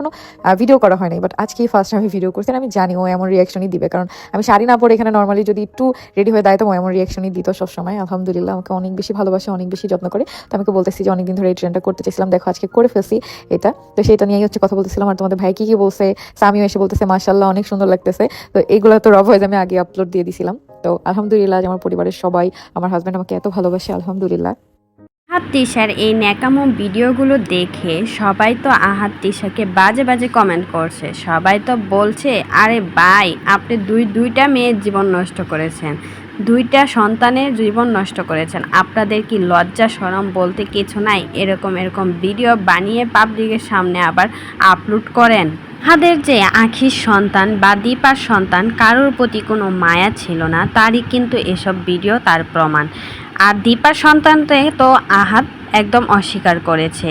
কখনো ভিডিও করা হয় নাই বাট আজকেই ফার্স্ট আমি ভিডিও করছি, আমি জানি ও এমন রিয়াকশনই দিবে, কারণ আমি শাড়ি না পরে এখানে নর্মালি যদি একটু রেডি হয়ে দাঁড়াতাম ও এমন রিয়াকশনই দিত সবসময়, আলহামদুলিল্লাহ, আমাকে অনেক বেশি ভালোবাসে, অনেক বেশি যত্ন করে। তো আমাকে বলতেছি যে, অনেকদিন ধরে এই ট্রেনটা করতে চেয়েছিলাম দেখো আজকে করে ফেলছি এটা। তো সেটা নিয়েই হচ্ছে কথা বলতেছিলাম আর তোমাদের ভাই কি কি বলছে? সামিও এসে বলতেছে মাশাল্লাহ অনেক সুন্দর লাগতেছে। তো এইগুলো তো রব হয়ে আমি আগে আপলোড দিয়ে দিছিলাম। তো আলহামদুলিল্লাহ আমার পরিবারের সবাই, আমার হাজব্যান্ড আমাকে এত ভালোবাসে, আলহামদুলিল্লাহ। আহাত তিশার এই ন্যাকামো ভিডিওগুলো দেখে সবাই তো আহাত তিশাকে বাজে বাজে কমেন্ট করছে। সবাই তো বলছে, আরে ভাই, আপনি দুই, দুইটা মেয়ের জীবন নষ্ট করেছেন। দুইটা সন্তানের জীবন নষ্ট করেছেন। আপনাদের কি লজ্জা সরম বলতে কিছু নাই? এরকম এরকম ভিডিও বানিয়ে পাবলিকের সামনে আবার আপলোড করেন? হাদের যে আখির সন্তান বা দীপার সন্তান, কারোর প্রতি কোনো মায়া ছিল না, তারই কিন্তু এসব ভিডিও তার প্রমাণ। আর দীপার সন্তানতে তো আহাত একদম অস্বীকার করেছে।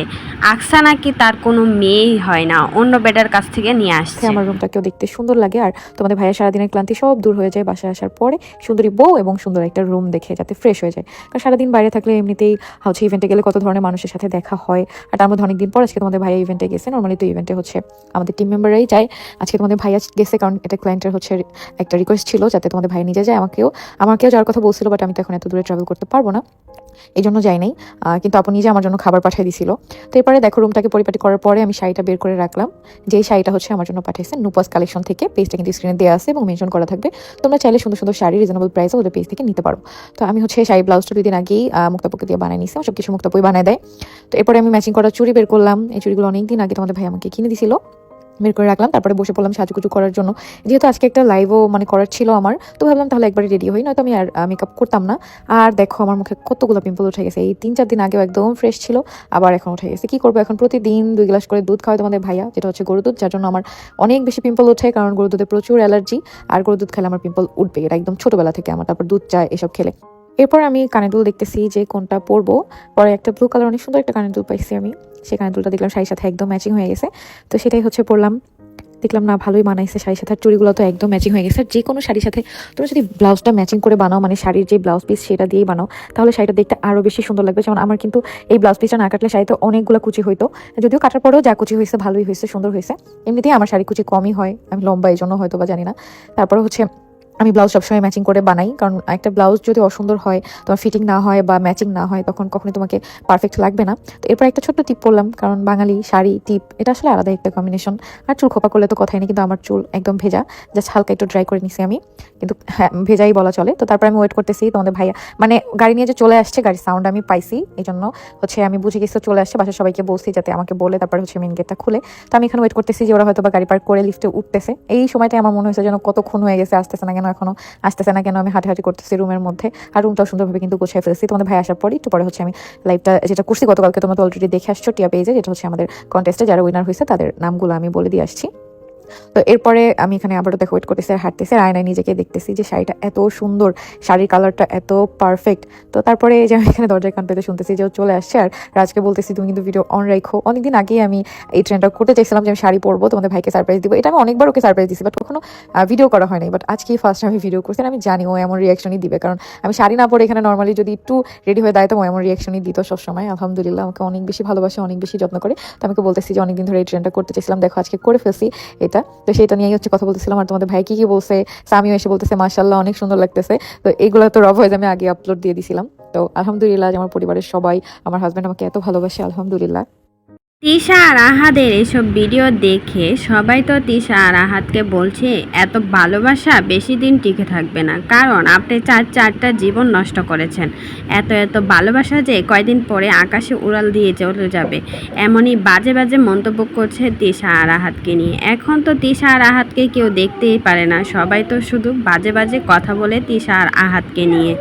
আকসা নাকি তার কোনো মেয়েই হয় না, অন্য বেটার কাছ থেকে নিয়ে আসছে। আমার রুমটাকেও দেখতে সুন্দর লাগে আর তোমাদের ভাইয়া সারাদিনের ক্লান্তি সব দূর হয়ে যায় বাসায় আসার পরে। সুন্দরী বউ এবং সুন্দর একটা রুম দেখে যাতে ফ্রেশ হয়ে যায়। কারণ সারাদিন বাইরে থাকলে এমনিতেই হচ্ছে ইভেন্টে গেলে কত ধরনের মানুষের সাথে দেখা হয়। আর তার মধ্যে অনেকদিন পর আজকে তোমাদের ভাইয়া ইভেন্টে গেছে। নর্মালি তো ইভেন্টে হচ্ছে আমাদের টিম মেম্বাররাই যায়। আজকে তোমাদের ভাইয়া গেছে কারণ এটা ক্লায়েন্টের হচ্ছে একটা রিকোয়েস্ট ছিল যাতে তোমাদের ভাই নিজে যায়, আমাকেও আমাকেও যাওয়ার কথা বলছিল বাট আমি তো এখন এত দূরে ট্রাভেল করতে পারব না। এই জন্য যাই নাই। কিন্তু আপু নিজে আমার জন্য খাবার পাঠিয়ে দিছিল। তো এরপরে দেখো রুমটাকে পরিপাটি করার পরে আমি শাড়িটা বের করে রাখলাম। যেই শাড়িটা হচ্ছে আমার জন্য পাঠিয়েছে নুপাস কালেকশন থেকে। পেজটা কিন্তু স্ক্রিনে দেওয়া আছে এবং মেনশন করা থাকবে। তোমরা চাইলে সুন্দর সুন্দর শাড়ি রিজনেবল প্রাইসে ওদের পেজ থেকে নিতে পারো। তো আমি হচ্ছে শাড়ি ব্লাউজটা দুদিন আগেই মুক্তাপুকে দিয়ে বানিয়ে নিছি সব কিছু মুক্তাপুই বানিয়ে দেয়। তো এরপরে আমি ম্যাচিং করা চুড়ি বের করলাম। এই চুড়িগুলো অনেক দিন আগে তোমাদের ভাই আমাকে কিনে দিছিল। বের করে রাখলাম, তারপরে বসে পড়লাম সাজুকুচু করার জন্য। যেহেতু আজকে একটা লাইভও মানে করার ছিল আমার, তো ভাবলাম তাহলে একবারে রেডি হই, নয়তো আমি আর মেকআপ করতাম না। আর দেখো, আমার মুখে কতগুলো পিম্পল উঠে গেছে, এই তিন চার দিন আগেও একদম ফ্রেশ ছিল, আবার এখন উঠে গেছে। কি করব এখন? প্রতিদিন দুই গ্লাস করে দুধ খাওয়াই তোমাদের ভাইয়া, যেটা হচ্ছে গরু দুধ, যার জন্য আমার অনেক বেশি পিম্পল ওঠে, কারণ গরু দুধে প্রচুর অ্যালার্জি আর গরু দুধ খেলে আমার পিম্পল উঠবে এটা একদম ছোটবেলা থেকে আমার, তারপর দুধ, চা, এসব খেলে। এরপর আমি কানের দুল দেখতেছি যে কোনটা পরবো। পরে একটা ব্লু কালার অনেক সুন্দর একটা কানের দুল পাইছি আমি। সেই কানের দুলটা দেখলাম শাড়ির সাথে একদম ম্যাচিং হয়ে গেছে। তো সেটাই হচ্ছে পরলাম। দেখলাম, না, ভালোই বানাইছে শাড়ির সাথে। আর চুড়িগুলো তো একদম ম্যাচিং হয়ে গেছে। আর যে কোনো শাড়ির সাথে তুমি যদি ব্লাউজটা ম্যাচিং করে বানাও মানে শাড়ির যে ব্লাউজ পিস সেটা দিয়েই বানাও, তাহলে শাড়িটা দেখতে আরও বেশি সুন্দর লাগবে। যেমন আমার কিন্তু এই ব্লাউজ পিসটা না কাটলে শাড়িতে অনেকগুলো কুচি হইতো। যদিও কাটার পরেও যা কুচি হয়েছে, ভালোই হয়েছে, সুন্দর হয়েছে। এমনিতেই আমার শাড়ি কুচি কমই হয়। আমি লম্বা এই জন্য হয়তো বা জানি না। তারপরে হচ্ছে আমি ব্লাউজ সবসময় ম্যাচিং করে বানাই, কারণ একটা ব্লাউজ যদি অসুন্দর হয়, তোমার ফিটিং না হয় বা ম্যাচিং না হয়, তখন কখনোই তোমাকে পারফেক্ট লাগবে না। তো এরপর একটা ছোট্ট টিপ পরলাম কারণ বাঙালি শাড়ি টিপ এটা আসলে আলাদা একটা কম্বিনেশন আর চুল খোপা করলে তো কথাই নেই, কিন্তু আমার চুল একদম ভেজা। জাস্ট হালকা একটু ড্রাই করে নিছি আমি। কিন্তু হ্যাঁ ভেজাই বলা চলে। তো তারপর আমি ওয়েট করতেছি তোমাদের ভাইয়া। মানে গাড়ি নিয়ে যে চলে আসছে, গাড়ির সাউন্ড আমি পাইছি এই জন্য হচ্ছে আমি বুঝে গেছি চলে আসছে, বাসার সবাইকে বলছি যাতে আমাকে বলে, তারপরে হচ্ছে মেন গেটটা খুলে। তো আমি এখানে ওয়েট করতেছি যে ওরা হয়তো বা গাড়ি পার্ক করে লিফটে উঠতেছে। এই সময়টাই আমার মনে হয়েছে যেন কতক্ষণ হয়ে গেছে, আসতেছে না কেন এখনও আসতেছে না কেন? আমি হাঁটাহাঁটি করতেছি রুমের মধ্যে। আর রুমটাও সুন্দরভাবে কিন্তু গোছায় ফেলেছি। তোমাদের ভাই আসার পরে একটু পরে হচ্ছে আমি লাইভটা যেটা করছি গতকালকে তোমরা অলরেডি দেখে আসছো টিয়া পেজে, যেটা হচ্ছে আমাদের কন্টেস্টে যারা উইনার হয়েছে তাদের নামগুলো আমি বলে দিয়ে আসছি। তো এরপরে আমি এখানে আবারও দেখো ওয়েট করতেছি আর হাঁটতেছি আর আয়নায় নিজেকে দেখতেছি যে শাড়িটা এত সুন্দর, শাড়ির কালারটা এত পারফেক্ট তো তারপরে যে আমি এখানে দরজায় কান পেতে শুনতেছি যে ও চলে আসছে আর রাজকে বলতেছি, তুমি কিন্তু ভিডিও অন রাখো অনেকদিন আগেই আমি এই ট্রেনটা করতে চাইছিলাম যে আমি শাড়ি পরবো, তোমাদের ভাইকে সারপ্রাইজ দিব। এটা আমি অনেকবার ওকে সারপ্রাইজ দিচ্ছি বাট কখনো ভিডিও করা হয়নি বাট আজকেই ফার্স্ট আমি ভিডিও করছি আমি জানি ও এমন রিয়াকশনই দিবে। কারণ আমি শাড়ি না পরে এখানে নর্মালি যদি একটু রেডি হয়ে দাঁড়াতাম, ও এমন রিয়াকশনই দিত সবসময়। আলহামদুলিল্লাহ, আমাকে অনেক বেশি ভালোবাসে, অনেক বেশি যত্ন করে। তো আমাকে বলতেছি যে অনেকদিন ধরে এই ট্রেনটা করতে চাইছিলাম। দেখো, আজকে করে ফেলছি। এটা তো সেটা নিয়েই হচ্ছে কথা বলতেছিলাম আর তোমাদের ভাই কি কি বলছে, সামিও এসে বলতেছে মাশাল্লাহ অনেক সুন্দর লাগতেছে। তো এগুলো তো রব হয়ে আমি আগে আপলোড দিয়ে দিছিলাম। তো আলহামদুলিল্লাহ আমার পরিবারের সবাই, আমার হাজব্যান্ড আমাকে এত ভালোবাসে, আলহামদুলিল্লাহ। তিশা আর আহাদের এসব ভিডিও দেখে সবাই তো তিশা আর আহাদকে বলছে, এত ভালোবাসা বেশি দিন টিকে থাকবে না। কারণ আপনি চার চারটা জীবন নষ্ট করেছেন। এত এত ভালোবাসা যে কয়দিন পরে আকাশে উড়াল দিয়ে চলে যাবে। এমনই বাজে বাজে মন্তব্য করছে তিশা আর আহাতকে নিয়ে। এখন তো তিশা আর আহাতকে কেউ দেখতেই পারে না। সবাই তো শুধু বাজে বাজে কথা বলে তিশা আর আহাতকে নিয়ে।